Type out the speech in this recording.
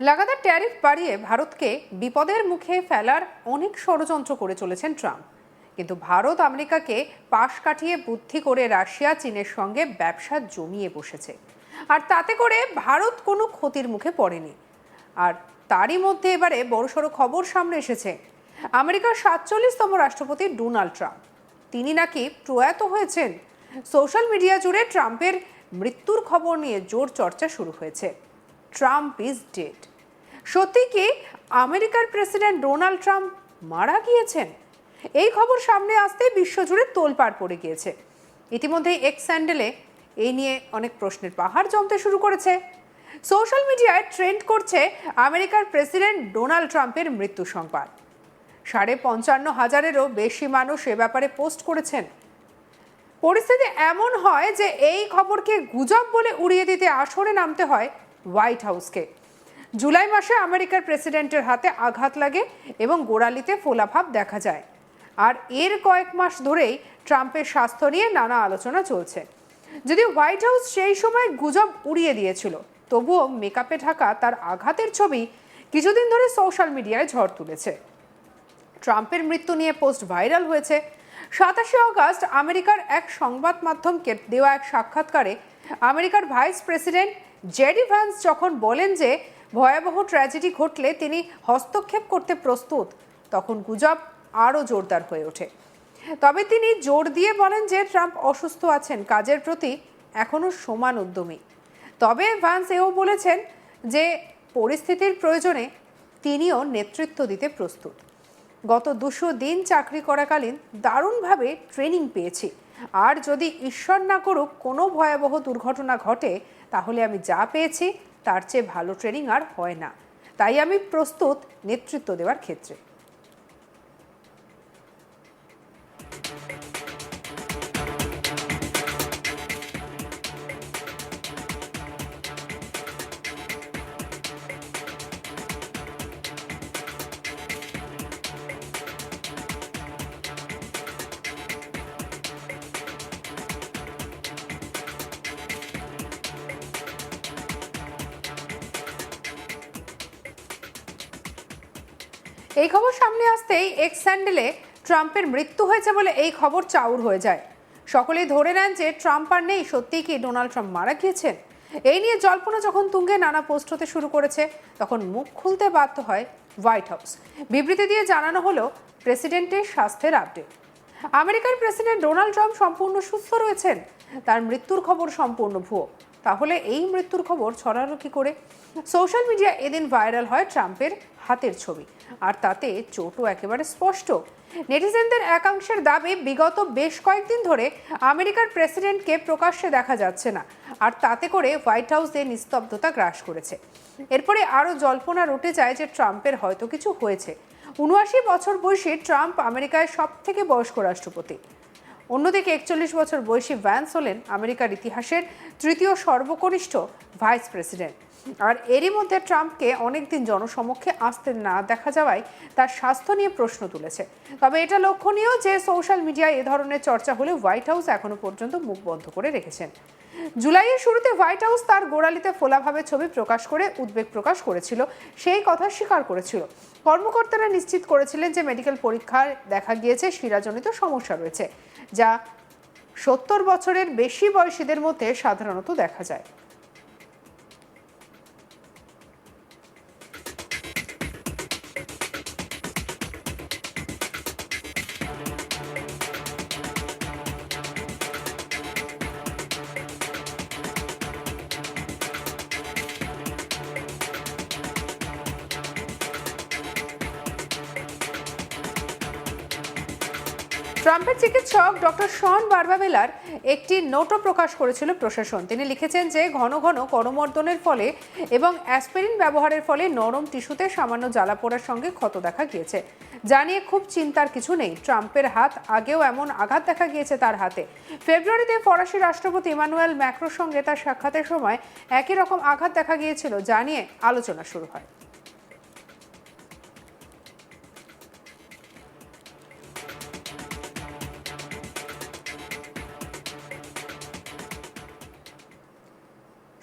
লাগাতার ট্যারিফ বাড়িয়ে ভারতকে বিপদের মুখে ফেলার অনেক ষড়যন্ত্র করে চলেছেন ট্রাম্প। কিন্তু ভারত আমেরিকাকে পাশ কাটিয়ে বুদ্ধি করে রাশিয়া, চীনের সঙ্গে ব্যবসা জমিয়ে বসেছে। আর তাতে করে ভারত কোনো ক্ষতির মুখে পড়েনি। আর তারই মধ্যে এবারে বড়সড় খবর সামনে এসেছে। আমেরিকার সাতচল্লিশতম রাষ্ট্রপতি ডোনাল্ড ট্রাম্প। তিনি নাকি প্রয়াত হয়েছেন। সোশ্যাল মিডিয়া জুড়ে ট্রাম্পের মৃত্যুর খবর নিয়ে জোর চর্চা শুরু হয়েছে। Trump is dead. সত্যি কি আমেরিকার প্রেসিডেন্ট ডোনাল্ড ট্রাম্প মারা গিয়েছেন? এই খবর সামনে আসতে বিশ্বজুড়ে তোলপাড় পড়ে গিয়েছে। ইতিমধ্যেই এক্স স্যান্ডেলে এই নিয়ে অনেক প্রশ্নের পাহাড় জমতে শুরু করেছে। সোশ্যাল মিডিয়ায় ট্রেন্ড করছে আমেরিকার প্রেসিডেন্ট ডোনাল্ড ট্রাম্পের মৃত্যু সংবাদ। সাড়ে পঞ্চান্ন হাজারেরও বেশি মানুষ এ ব্যাপারে পোস্ট করেছেন। পরিস্থিতি এমন হয় যে এই খবরকে গুজব বলে উড়িয়ে দিতে আসরে নামতে হয় হোয়াইট হাউসকে। জুলাই মাসে আমেরিকার প্রেসিডেন্টের হাতে আঘাত লাগে এবং গোড়ালিতে ফোলাভাব দেখা যায়। আর এর কয়েক মাস ধরেই ট্রাম্পের স্বাস্থ্য নিয়ে নানা আলোচনা চলছে। যদি হোয়াইট হাউস সেই সময় গুজব উড়িয়ে দিয়েছিল, তবুও মেকআপে ঢাকা তার আঘাতের ছবি কিছুদিন ধরে সোশ্যাল মিডিয়ায় ঝড় তুলেছে। ট্রাম্পের মৃত্যু নিয়ে পোস্ট ভাইরাল হয়েছে। সাতাশে অগস্ট আমেরিকার এক সংবাদ মাধ্যমকে দেওয়া এক সাক্ষাৎকারে আমেরিকার ভাইস প্রেসিডেন্ট জেডি ভ্যান্স যখন বলেন যে ভয়াবহ ট্র্যাজেডি ঘটলে তিনি হস্তক্ষেপ করতে প্রস্তুত, তখন গুজব আরও জোরদার হয়ে ওঠে। তবে তিনি জোর দিয়ে বলেন যে ট্রাম্প অসুস্থ আছেন, কাজের প্রতি এখনও সমান উদ্যমী। তবে ভ্যান্স এও বলেছেন যে পরিস্থিতির প্রয়োজনে তিনিও নেতৃত্ব দিতে প্রস্তুত। গত দুশো দিন চাকরি করাকালীন দারুণভাবে ট্রেনিং পেয়েছি। আর যদি ঈশ্বর না করুক কোনো ভয়াবহ দুর্ঘটনা ঘটে, তাহলে আমি যা পেয়েছি তার চেয়ে ভালো ট্রেনিং আর হয় না। তাই আমি প্রস্তুত নেতৃত্ব দেওয়ার ক্ষেত্রে। এই খবর সামনে আসতেই এক্স স্যান্ডেলে ট্রাম্পের মৃত্যু হয়েছে বলে এই খবর চাউর হয়ে যায়। সকলেই ধরে নেন যে ট্রাম্প আর নেই, সত্যিই কি ডোনাল্ড ট্রাম্প মারা গিয়েছেন? এই নিয়ে জল্পনা যখন তুঙ্গে নানা পোস্ট হতে শুরু করেছে, তখন মুখ খুলতে বাধ্য হয় হোয়াইট হাউস। বিবৃতি দিয়ে জানানো হলো প্রেসিডেন্টের স্বাস্থ্যের আপডেট। আমেরিকার প্রেসিডেন্ট ডোনাল্ড ট্রাম্প সম্পূর্ণ সুস্থ রয়েছেন। তার মৃত্যুর খবর সম্পূর্ণ ভুয়ো। তাহলে এই মৃত্যুর খবর ছড়ালো কি করে? সোশ্যাল মিডিয়া এদিন ভাইরাল হয় ট্রাম্পের হাতের ছবি, আর তাতে চোটও একেবারে স্পষ্ট। নেটিজেনদের একাংশের দাবি, বিগত বেশ কয়েকদিন ধরে আমেরিকার প্রেসিডেন্টকে প্রকাশ্যে দেখা যাচ্ছে না, আর তাতে করে হোয়াইট হাউসে নিস্তব্ধতা গ্রাস করেছে। এরপরে আরও জল্পনা রটে যায় যে ট্রাম্পের হয়তো কিছু হয়েছে। উনআশি বছর বয়সী ট্রাম্প আমেরিকায় সব থেকে বয়স্ক রাষ্ট্রপতি। অন্যদিকে একচল্লিশ বছর বয়সী ভ্যান্স হলেন আমেরিকার ইতিহাসের তৃতীয় সর্বকনিষ্ঠ ভাইস প্রেসিডেন্ট। আর এরই মধ্যে ট্রাম্পকে অনেকদিন জনসমক্ষে আসতে না দেখা যাওয়ায় তার স্বাস্থ্য নিয়ে প্রশ্ন তুলেছে। তবে এটা লক্ষণীয় যে সোশ্যাল মিডিয়ায় এ ধরনের চর্চা হলে হোয়াইট হাউস এখনও পর্যন্ত মুখ বন্ধ করে রেখেছেন। জুলাইয়ের শুরুতে হোয়াইট হাউস তার গোড়ালিতে ফোলাভাবে ছবি প্রকাশ করে উদ্বেগ প্রকাশ করেছিল, সেই কথা স্বীকার করেছিল। কর্মকর্তারা নিশ্চিত করেছিলেন যে মেডিকেল পরীক্ষায় দেখা গিয়েছে শিরাজনিত সমস্যা রয়েছে। যা সত্তর বছরের বেশি বয়সীদের মধ্যে সাধারণত দেখা যায়। ট্রাম্পের চিকিৎসক ডক্টর শন বার্বাবেলার একটি নোটও প্রকাশ করেছিল প্রশাসন। তিনি লিখেছেন যে, ঘন ঘন করমর্দনের ফলে এবং অ্যাসপিরিন ব্যবহারের ফলে নরম টিস্যুতে সামান্য জ্বালা পোড়ার সঙ্গে ক্ষত দেখা গিয়েছে। জানিয়ে খুব চিন্তার কিছু নেই। ট্রাম্পের হাত আগেও এমন আঘাত দেখা গিয়েছে তার হাতে। ফেব্রুয়ারিতে ফরাসি রাষ্ট্রপতি ইমানুয়েল ম্যাক্রোর সঙ্গে তার সাক্ষাতের সময় একই রকম আঘাত দেখা গিয়েছিল জানিয়ে আলোচনা শুরু হয়।